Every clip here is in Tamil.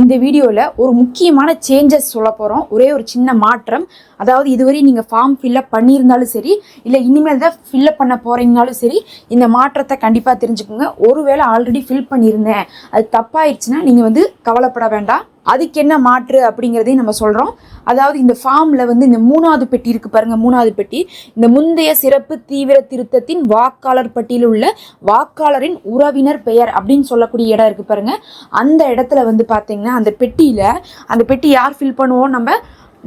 இந்த வீடியோவில் ஒரு முக்கியமான சேஞ்சஸ் சொல்ல போகிறோம் ஒரே ஒரு சின்ன மாற்றம். அதாவது இதுவரை நீங்கள் ஃபார்ம் ஃபில்லப் பண்ணியிருந்தாலும் சரி இல்லை இனிமேல் தான் ஃபில்அப் பண்ண போகிறீங்கனாலும் சரி இந்த மாற்றத்தை கண்டிப்பாக தெரிஞ்சுக்கோங்க. ஒருவேளை ஆல்ரெடி ஃபில் பண்ணியிருந்தேன். அது தப்பாயிருச்சுன்னா நீங்கள் வந்து கவலைப்பட வேண்டாம். அதுக்கு என்ன மாற்று அப்படிங்கிறதையும் நம்ம சொல்கிறோம் அதாவது இந்த ஃபார்மில் வந்து இந்த மூணாவது பெட்டி இருக்குது பாருங்கள் மூணாவது பெட்டி. இந்த முந்தைய சிறப்பு தீவிர திருத்தத்தின் வாக்காளர் பட்டியலில் உள்ள வாக்காளரின் உறவினர் பெயர் அப்படின்னு சொல்லக்கூடிய இடம் இருக்குது பாருங்கள் அந்த இடத்துல வந்து பார்த்திங்கன்னா அந்த பெட்டியில் அந்த பெட்டி யார் ஃபில் பண்ணுவோம் நம்ம?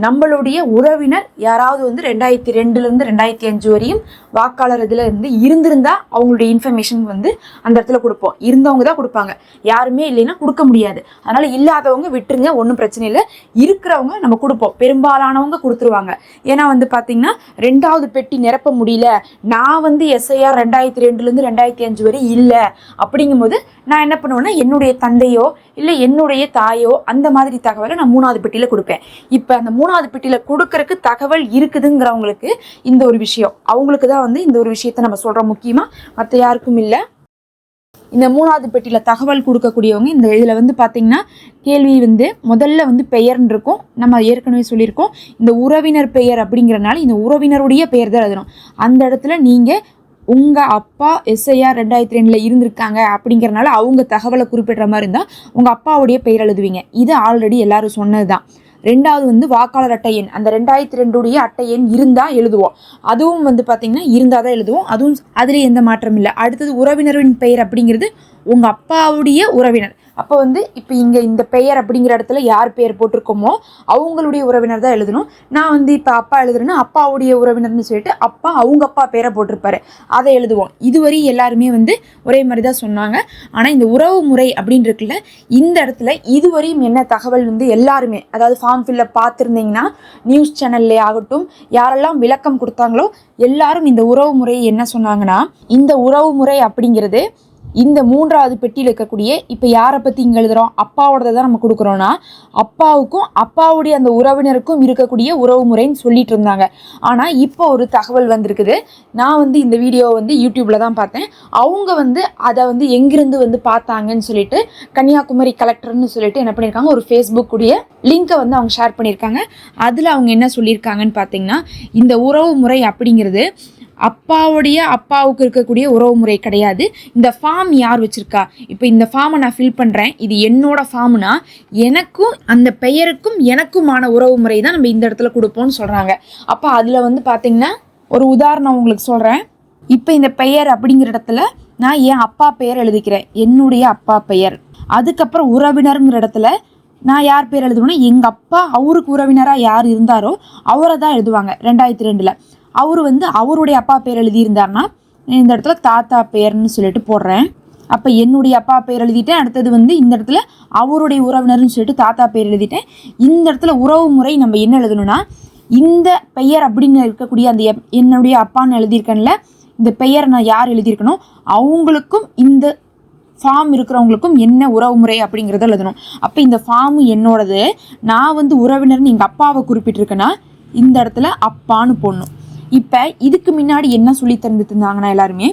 நம்மளுடைய உறவினர் யாராவது வந்து ரெண்டாயிரத்தி ரெண்டுலேருந்து ரெண்டாயிரத்தி அஞ்சு வரையும் வாக்காளர் இதில் இருந்து இருந்திருந்தால் அவங்களுடைய இன்ஃபர்மேஷன் வந்து அந்த இடத்துல கொடுப்போம். இருந்தவங்க தான் கொடுப்பாங்க. யாருமே இல்லைன்னா கொடுக்க முடியாது. அதனால் இல்லாதவங்க விட்டுருங்க ஒன்றும் பிரச்சனை இல்லை. இருக்கிறவங்க நம்ம கொடுப்போம். பெரும்பாலானவங்க கொடுத்துருவாங்க. ஏன்னா வந்து பார்த்திங்கன்னா ரெண்டாவது பெட்டி நிரப்ப முடியல. நான் வந்து எஸ்ஐஆர் ரெண்டாயிரத்தி ரெண்டுலேருந்து ரெண்டாயிரத்தி அஞ்சு வரை இல்லை. அப்படிங்கும்போது நான் என்ன பண்ணுவேன்னா என்னுடைய தந்தையோ இல்லை என்னுடைய தாயோ அந்த மாதிரி தகவலை நான் மூணாவது பெட்டியில் கொடுப்பேன். இப்போ அந்த மூணாவது பெட்டியில் கொடுக்கறக்கு தகவல் இருக்குதுங்கிறவங்களுக்கு இந்த ஒரு விஷயம். அவங்களுக்கு தான் வந்து இந்த ஒரு விஷயத்த நம்ம சொல்கிறோம் முக்கியமாக மற்ற யாருக்கும் இல்லை. இந்த மூணாவது பெட்டியில் தகவல் கொடுக்கக்கூடியவங்க இந்த இதில் வந்து பார்த்திங்கன்னா கேள்வி வந்து முதல்ல வந்து பெயர்னு இருக்கும். நம்ம ஏற்கனவே சொல்லியிருக்கோம். இந்த உறவினர் பெயர் அப்படிங்கிறனால இந்த உறவினருடைய பெயர் தான் எழுதணும். அந்த இடத்துல நீங்கள் உங்கள் அப்பா எஸ்ஐஆர் ரெண்டாயிரத்தி ரெண்டில் இருந்திருக்காங்க அப்படிங்கிறனால அவங்க தகவலை குறிப்பிடுற மாதிரி இருந்தால் உங்கள் அப்பாவுடைய பெயர் எழுதுவீங்க. இது ஆல்ரெடி எல்லாரும் சொன்னது தான் ரெண்டாவது வந்து வாக்காளர் அட்டை எண். அந்த ரெண்டாயிரத்தி ரெண்டுடைய அட்டை எண் இருந்தால் எழுதுவோம். அதுவும் வந்து பார்த்திங்கன்னா இருந்தால் தான் எழுதுவோம். அதுவும் அதில் எந்த மாற்றமும் இல்லை. அடுத்தது உறவினரின் பெயர் அப்படிங்கிறது உங்கள் அப்பாவுடைய உறவினர். அப்போ வந்து இப்போ இங்கே இந்த பெயர் அப்படிங்கிற இடத்துல யார் பெயர் போட்டிருக்கோமோ அவங்களுடைய உறவினர் தான் எழுதணும். நான் வந்து இப்போ அப்பா எழுதுறேன்னா அப்பாவுடைய உறவினர்னு சொல்லிட்டு அப்பா அவங்க அப்பா பேரை போட்டிருப்பாரு. அதை எழுதுவோம். இதுவரை எல்லாருமே வந்து ஒரே மாதிரி தான் சொன்னாங்க. ஆனால் இந்த உறவு முறை அப்படின்னு இருக்குல்ல இந்த இடத்துல இதுவரையும் என்ன தகவல் வந்து எல்லாருமே அதாவது ஃபார்ம் ஃபில்ல பார்த்துருந்தீங்கன்னா நியூஸ் சேனல்லே ஆகட்டும் யாரெல்லாம் விளக்கம் கொடுத்தாங்களோ எல்லாரும் இந்த உறவு முறை என்ன சொன்னாங்கன்னா இந்த உறவு முறை அப்படிங்கிறது இந்த மூன்றாவது பெட்டியில் இருக்கக்கூடிய இப்போ யாரை பற்றி இங்கே எழுதுகிறோம் அப்பாவோடதை தான் நம்ம கொடுக்குறோன்னா அப்பாவுக்கும் அப்பாவுடைய அந்த உறவினருக்கும் இருக்கக்கூடிய உறவு முறைன்னு சொல்லிட்டு இருந்தாங்க. ஆனால் இப்போ ஒரு தகவல் வந்திருக்குது. நான் வந்து இந்த வீடியோ வந்து யூடியூப்பில் தான் பார்த்தேன். அவங்க வந்து அதை வந்து எங்கிருந்து வந்து பார்த்தாங்கன்னு சொல்லிட்டு கன்னியாகுமரி கலெக்டர்னு சொல்லிட்டு என்ன பண்ணியிருக்காங்க? ஒரு ஃபேஸ்புக் உடைய லிங்க்கை வந்து அவங்க ஷேர் பண்ணியிருக்காங்க. அதில் அவங்க என்ன சொல்லியிருக்காங்கன்னு பார்த்தீங்கன்னா இந்த உறவு முறை அப்படிங்கிறது அப்பாவுடைய அப்பாவுக்கு இருக்கக்கூடிய உறவு முறை கிடையாது. இந்த ஃபார்ம் யார் வச்சுருக்கா? இப்போ இந்த ஃபார்மை நான் ஃபில் பண்ணுறேன் இது என்னோட ஃபார்ம்னா எனக்கும் அந்த பெயருக்கும் எனக்குமான உறவு முறை தான் நம்ம இந்த இடத்துல கொடுப்போம்னு சொல்கிறாங்க அப்போ அதில் வந்து பார்த்திங்கன்னா ஒரு உதாரணம் உங்களுக்கு சொல்கிறேன் இப்போ இந்த பெயர் அப்படிங்கிற இடத்துல நான் என் அப்பா பெயர் எழுதிக்கிறேன். என்னுடைய அப்பா பெயர். அதுக்கப்புறம் உறவினருங்கிற இடத்துல நான் யார் பேர் எழுதுவேன்னா எங்கள் அப்பா அவருக்கு உறவினராக யார் இருந்தாரோ அவரை தான் எழுதுவாங்க. ரெண்டாயிரத்தி ரெண்டில். அவர் வந்து அவருடைய அப்பா பேர் எழுதியிருந்தார்னா இந்த இடத்துல தாத்தா பேர்னு சொல்லிட்டு போடுறேன். அப்போ என்னுடைய அப்பா பேர் எழுதிட்டேன் அடுத்தது வந்து இந்த இடத்துல அவருடைய உறவினர்னு சொல்லிட்டு தாத்தா பேர் எழுதிட்டேன். இந்த இடத்துல உறவு முறை நம்ம என்ன எழுதணும்னா இந்த பெயர் அப்படின்னு இருக்கக்கூடிய அந்த எப்- என்னுடைய அப்பான்னு எழுதியிருக்கேன்ல இந்த பெயர் நான் யார் எழுதியிருக்கணும் அவங்களுக்கும் இந்த ஃபார்ம் இருக்கிறவங்களுக்கும் என்ன உறவு முறை அப்படிங்கிறத எழுதணும். அப்போ இந்த ஃபார்ம் என்னோடது நான் வந்து உறவினர்னு எங்கள் அப்பாவை குறிப்பிட்டிருக்கேன்னா இந்த இடத்துல அப்பான்னு போடணும். இப்போ இதுக்கு முன்னாடி என்ன சொல்லி தந்துட்டு இருந்தாங்கன்னா எல்லாருமே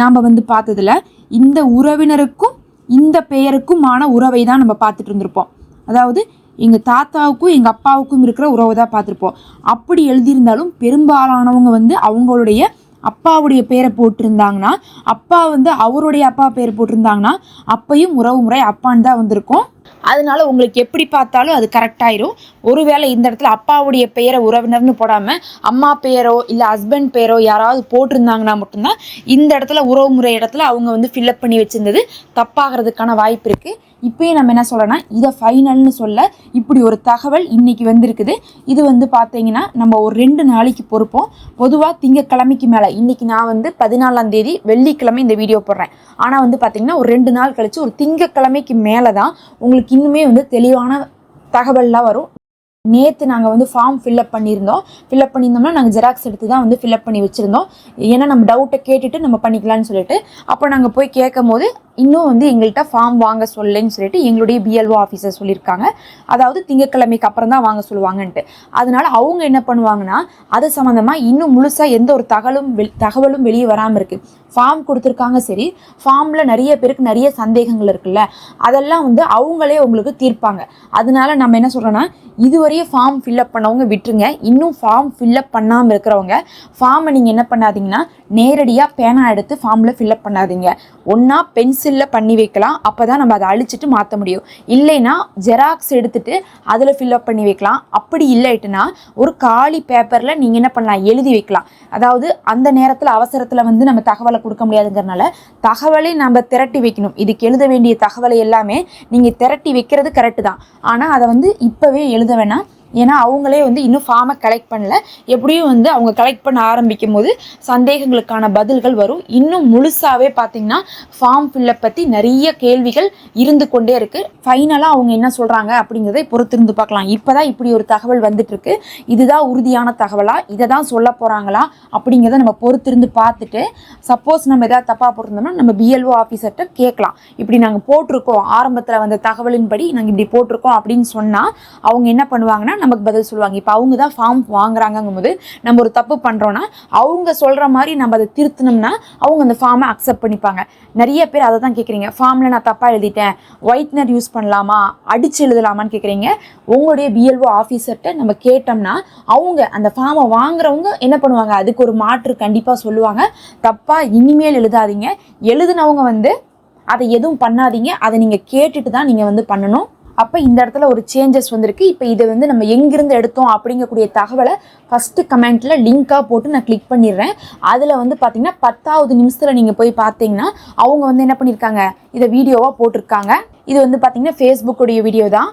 நாம் வந்து பார்த்ததுல இந்த உறவினருக்கும் இந்த பெயருக்குமான உறவை தான் நம்ம பார்த்துட்டு இருந்திருப்போம். அதாவது எங்கள் தாத்தாவுக்கும் எங்கள் அப்பாவுக்கும் இருக்கிற உறவை தான் பார்த்துருப்போம். அப்படி எழுதியிருந்தாலும் பெரும்பாலானவங்க வந்து அவங்களுடைய அப்பாவுடைய பேரை போட்டிருந்தாங்கன்னா அப்பா வந்து அவருடைய அப்பா பேர் போட்டிருந்தாங்கன்னா அப்பையும் உறவு முறை அப்பான்னு தான் வந்திருக்கும். அதனால உங்களுக்கு எப்படி பார்த்தாலும் அது கரெக்டாயிரும் ஒருவேளை இந்த இடத்துல அப்பாவுடைய பெயரை உறவினர்னு போடாமல் அம்மா பெயரோ இல்லை ஹஸ்பண்ட் பெயரோ யாராவது போட்டிருந்தாங்கன்னா மட்டும்தான் இந்த இடத்துல உறவு முறை இடத்துல அவங்க வந்து ஃபில்லப் பண்ணி வச்சுருந்தது தப்பாகிறதுக்கான வாய்ப்பு இருக்குது இப்போயும் நம்ம என்ன சொல்லனா இதை ஃபைனல்னு சொல்ல இப்படி ஒரு தகவல் இன்னைக்கு வந்திருக்குது. இது வந்து பார்த்தீங்கன்னா நம்ம ஒரு ரெண்டு நாளைக்கு பொறுப்போம். பொதுவாக திங்கக்கிழமைக்கு மேலே இன்னைக்கு நான் வந்து பதினாலாம் தேதி வெள்ளிக்கிழமை இந்த வீடியோ போடுறேன். ஆனால் வந்து பார்த்திங்கன்னா ஒரு ரெண்டு நாள் கழித்து ஒரு திங்கக்கிழமைக்கு மேலே தான் உங்களுக்கு இன்னுமே வந்து தெளிவான தகவல்லாம் வரும். நேற்று நாங்கள் வந்து ஃபார்ம் ஃபில்அப் பண்ணியிருந்தோம். ஃபில்அப் பண்ணியிருந்தோம்னா நாங்கள் ஜெராக்ஸ் எடுத்து தான் வந்து ஃபில்அப் பண்ணி வச்சுருந்தோம். ஏன்னா நம்ம டவுட்டை கேட்டுட்டு நம்ம பண்ணிக்கலாம்னு சொல்லிட்டு. அப்போ நாங்கள் போய் கேட்கும் போது இன்னும் வந்து எங்கள்கிட்ட ஃபார்ம் வாங்க சொல்லலைன்னு சொல்லிட்டு எங்களுடைய பிஎல்ஓ ஆஃபீஸர் சொல்லியிருக்காங்க. அதாவது திங்கக்கிழமைக்கு அப்புறம் தான் வாங்க சொல்லுவாங்கன்ட்டு. அதனால அவங்க என்ன பண்ணுவாங்கன்னா அது சம்மந்தமாக இன்னும் முழுசாக எந்த ஒரு தகவலும் வெ- தகவலும் வெளியே வராமல் இருக்குது ஃபார்ம் கொடுத்துருக்காங்க சரி. ஃபார்மில் நிறைய பேருக்கு நிறைய சந்தேகங்கள் இருக்குல்ல. அதெல்லாம் வந்து அவங்களே உங்களுக்கு தீர்ப்பாங்க. அதனால நம்ம என்ன சொல்கிறோன்னா நிறைய ஃபார்ம் ஃபில்அப் பண்ணவங்க விட்டுருங்க. இன்னும் ஃபார்ம் ஃபில்அப் பண்ணாமல் இருக்கிறவங்க ஃபார்மை நீங்கள் என்ன பண்ணாதீங்கன்னா நேரடியாக பேனா எடுத்து ஃபார்மில் ஃபில்அப் பண்ணாதீங்க. ஒன்றா பென்சிலில் பண்ணி வைக்கலாம். அப்போ தான் நம்ம அதை அழிச்சிட்டு மாற்ற முடியும். இல்லைன்னா ஜெராக்ஸ் எடுத்துட்டு அதில் ஃபில்அப் பண்ணி வைக்கலாம். அப்படி இல்லைட்டுனா ஒரு காலி பேப்பரில் நீங்கள் என்ன பண்ணலாம்? எழுதி வைக்கலாம். அதாவது அந்த நேரத்தில் அவசரத்தில் வந்து நம்ம தகவலை கொடுக்க முடியாதுங்கிறனால தகவலை நம்ம திரட்டி வைக்கணும். இதுக்கு எழுத வேண்டிய தகவலை எல்லாமே நீங்கள் திரட்டி வைக்கிறது கரெக்டு தான். ஆனால் அதை வந்து இப்போவே எழுத வேணாம். ஏன்னா அவங்களே வந்து இன்னும் ஃபார்மை கலெக்ட் பண்ணல. எப்படியும் வந்து அவங்க கலெக்ட் பண்ண ஆரம்பிக்கும் போது சந்தேகங்களுக்கான பதில்கள் வரும். இன்னும் முழுசாகவே பார்த்தீங்கன்னா ஃபார்ம் ஃபில்லை பற்றி நிறைய கேள்விகள் இருந்து கொண்டே இருக்குது ஃபைனலாக அவங்க என்ன சொல்கிறாங்க அப்படிங்கிறதை பொறுத்திருந்து பார்க்கலாம். இப்போ தான் இப்படி ஒரு தகவல் வந்துட்டுருக்கு. இதுதான் உறுதியான தகவலா? இதை தான் சொல்ல போகிறாங்களா அப்படிங்கிறத நம்ம பொறுத்திருந்து பார்த்துட்டு சப்போஸ் நம்ம எதாவது தப்பாக போட்டிருந்தோம்னா நம்ம பிஎல்ஓ ஆஃபீஸர்கிட்ட கேட்கலாம். இப்படி நாங்கள் போட்டிருக்கோம். ஆரம்பத்தில் வந்த தகவலின்படி நாங்கள் இப்படி போட்டிருக்கோம் அப்படின்னு சொன்னால் அவங்க என்ன பண்ணுவாங்கன்னா நமக்கு பதில் சொல்லுவாங்க. இப்போ அவங்க தான் ஃபார்ம் வாங்குறாங்கங்கும் போது நம்ம ஒரு தப்பு பண்ணுறோன்னா அவங்க சொல்கிற மாதிரி நம்ம அதை திருத்தினோம்னா அவங்க அந்த ஃபார்மை அக்செப்ட் பண்ணிப்பாங்க. நிறைய பேர் அதை தான் கேட்குறீங்க ஃபார்மில் நான் தப்பாக எழுதிட்டேன். ஒயிட்னர் யூஸ் பண்ணலாமா? அடிச்சு எழுதலாமான்னு கேட்குறீங்க உங்களுடைய பிஎல்ஓ ஆஃபீஸர்கிட்ட நம்ம கேட்டோம்னா அவங்க அந்த ஃபார்மை வாங்குறவங்க என்ன பண்ணுவாங்க? அதுக்கு ஒரு மாற்று கண்டிப்பாக சொல்லுவாங்க. தப்பாக இனிமேல் எழுதாதீங்க. எழுதுனவங்க வந்து அதை எதுவும் பண்ணாதீங்க. அதை நீங்கள் கேட்டுட்டு தான் நீங்கள் வந்து பண்ணணும். அப்போ இந்த இடத்துல ஒரு சேஞ்சஸ் வந்திருக்கு. இப்போ இதை வந்து நம்ம எங்கிருந்து எடுத்தோம் அப்படிங்கக்கூடிய தகவலை ஃபஸ்ட்டு கமெண்ட்டில் லிங்காக போட்டு நான் கிளிக் பண்ணிடுறேன். அதில் வந்து பார்த்திங்கன்னா பத்தாவது நிமிஷத்தில் நீங்கள் போய் பார்த்தீங்கன்னா அவங்க வந்து என்ன பண்ணியிருக்காங்க இதை வீடியோவாக போட்டிருக்காங்க. இது வந்து பார்த்திங்கன்னா ஃபேஸ்புக்குடைய வீடியோ தான்.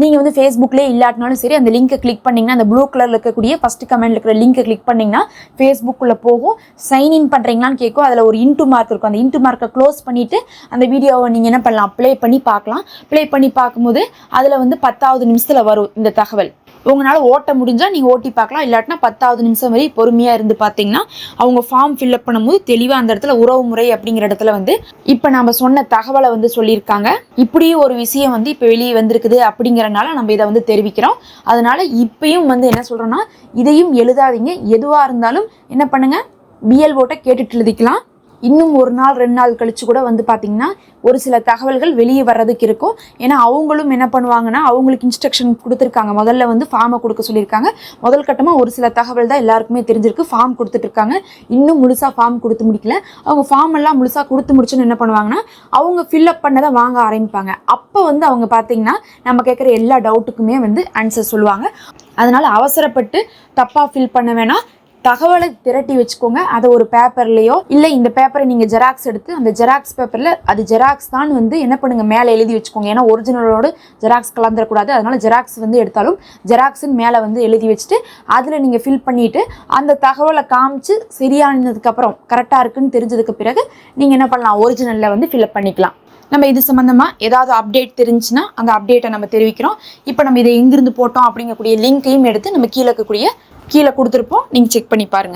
நீங்கள் வந்து ஃபேஸ்புக்லேயே இல்லாட்டினாலும் சரி அந்த லிங்க்கை கிளிக் பண்ணிங்கன்னா அந்த ப்ளூ கலரில் இருக்கக்கூடிய ஃபஸ்ட்டு கமெண்ட்ல இருக்கிற லிங்க்கை கிளிக் பண்ணிங்கன்னா ஃபேஸ்புக்குள்ளே போகும். சைன் இன் பண்ணுறீங்களான்னு கேட்கும். அதில் ஒரு இன்ட்டு மார்க் இருக்கும். அந்த இன்ட்டு மார்க்கை க்ளோஸ் பண்ணிவிட்டு அந்த வீடியோவை நீங்கள் என்ன பண்ணலாம்? ப்ளே பண்ணி பார்க்கலாம். ப்ளே பண்ணி பார்க்கும்போது அதில் வந்து பத்தாவது நிமிஷத்தில் வரும் இந்த தகவல். உங்களால் ஓட்ட முடிஞ்சால் நீங்கள் ஓட்டி பார்க்கலாம். இல்லாட்டினா பத்தாவது நிமிஷம் வரை பொறுமையாக இருந்து பார்த்தீங்கன்னா அவங்க ஃபார்ம் ஃபில்அப் பண்ணும்போது தெளிவாக அந்த இடத்துல உறவு முறை அப்படிங்கிற இடத்துல வந்து இப்போ நம்ம சொன்ன தகவலை வந்து சொல்லியிருக்காங்க. இப்படி ஒரு விஷயம் வந்து இப்போ வெளியே வந்திருக்குது அப்படிங்கிறனால நம்ம இதை வந்து தெரிவிக்கிறோம். அதனால் இப்பயும் வந்து என்ன சொல்கிறோன்னா இதையும் எழுதாதீங்க. எதுவாக இருந்தாலும் என்ன பண்ணுங்கள் பிஎல்ஓட்டை கேட்டுட்டு எழுதிக்கலாம். இன்னும் ஒரு நாள் ரெண்டு நாள் கழிச்சு கூட வந்து பார்த்தீங்கன்னா ஒரு சில தகவல்கள் வெளியே வர்றதுக்கு இருக்கும். ஏன்னா அவங்களும் என்ன பண்ணுவாங்கன்னா அவங்களுக்கு இன்ஸ்ட்ரக்ஷன் கொடுத்துருக்காங்க. முதல்ல வந்து ஃபார்மை கொடுக்க சொல்லியிருக்காங்க. முதல் கட்டமாக ஒரு சில தகவல் தான் எல்லாருக்குமே தெரிஞ்சிருக்கு. ஃபார்ம் கொடுத்துட்ருக்காங்க. இன்னும் முழுசாக ஃபார்ம் கொடுத்து முடிக்கல. அவங்க ஃபார்ம் எல்லாம் முழுசாக கொடுத்து முடிச்சுன்னு என்ன பண்ணுவாங்கன்னா அவங்க ஃபில்அப் பண்ணதை வாங்க ஆரம்பிப்பாங்க. அப்போ வந்து அவங்க பார்த்தீங்கன்னா நம்ம கேட்குற எல்லா டவுட்டுக்குமே வந்து ஆன்சர் சொல்லுவாங்க. அதனால் அவசரப்பட்டு தப்பாக ஃபில் பண்ண வேணாம். தகவலை திரட்டி வச்சுக்கோங்க. அதை ஒரு பேப்பர்லேயோ இல்லை இந்த பேப்பரை நீங்கள் ஜெராக்ஸ் எடுத்து அந்த ஜெராக்ஸ் பேப்பரில் அது ஜெராக்ஸ் தான் வந்து என்ன பண்ணுங்க மேலே எழுதி வச்சுக்கோங்க. ஏன்னா ஒரிஜினலோடு ஜெராக்ஸ் கலந்துடக்கூடாது அதனால ஜெராக்ஸ் வந்து எடுத்தாலும் ஜெராக்ஸ்ன்னு மேலே வந்து எழுதி வச்சுட்டு அதில் நீங்கள் ஃபில் பண்ணிவிட்டு அந்த தகவலை காமிச்சு சரியானதுக்கப்புறம் கரெக்டாக இருக்குன்னு தெரிஞ்சதுக்கு பிறகு நீங்கள் என்ன பண்ணலாம்? ஒரிஜினலில் வந்து ஃபில்அப் பண்ணிக்கலாம். நம்ம இது சம்மந்தமாக ஏதாவது அப்டேட் தெரிஞ்சுன்னா அந்த அப்டேட்டை நம்ம தெரிவிக்கிறோம். இப்போ நம்ம இதை எங்கிருந்து போட்டோம் அப்படிங்கக்கூடிய லிங்க்கையும் எடுத்து நம்ம கீழே இருக்கக்கூடிய கீழே கொடுத்துருப்போம். நீங்கள் செக் பண்ணி பாருங்கள்